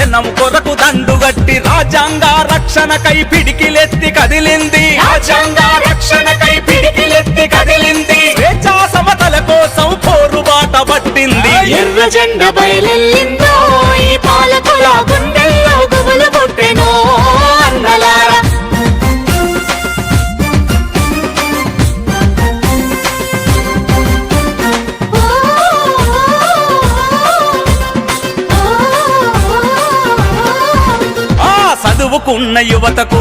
జనం కొరకు దండుగట్టి రాజ్యాంగ రక్షణకై పిడికిలెత్తి కదిలింది. రాజ్యాంగ రక్షణకై పిడికిలెత్తి కదిలింది. స్వేచ్ఛా సమతల కోసం పోరుబాట పట్టింది. ఎర్ర జెండ బయలెల్లిందో ఈ పాలన చదువుకున్న యువతకు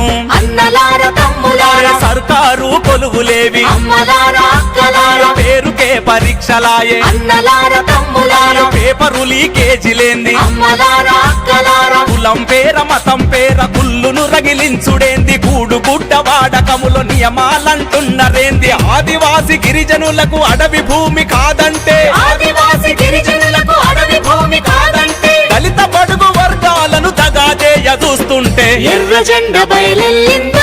సర్కారు కొలువులేవి. పేరుకే పరీక్షలాయే. అన్నలార తమ్ములారా. పేపరు లీకేజీలేంది అమ్మలారా అక్కలారా. కులం పేర మతం పేర కుళ్ళును రగిలించుడేంది. గూడు గుడ్డ వాడకములో నియమాలంటున్నరేంది ఆదివాసి గిరిజనులకు అడవి భూమి కాదంటే ఉంటే ఎర్ర జెండ బయలెల్లిందో.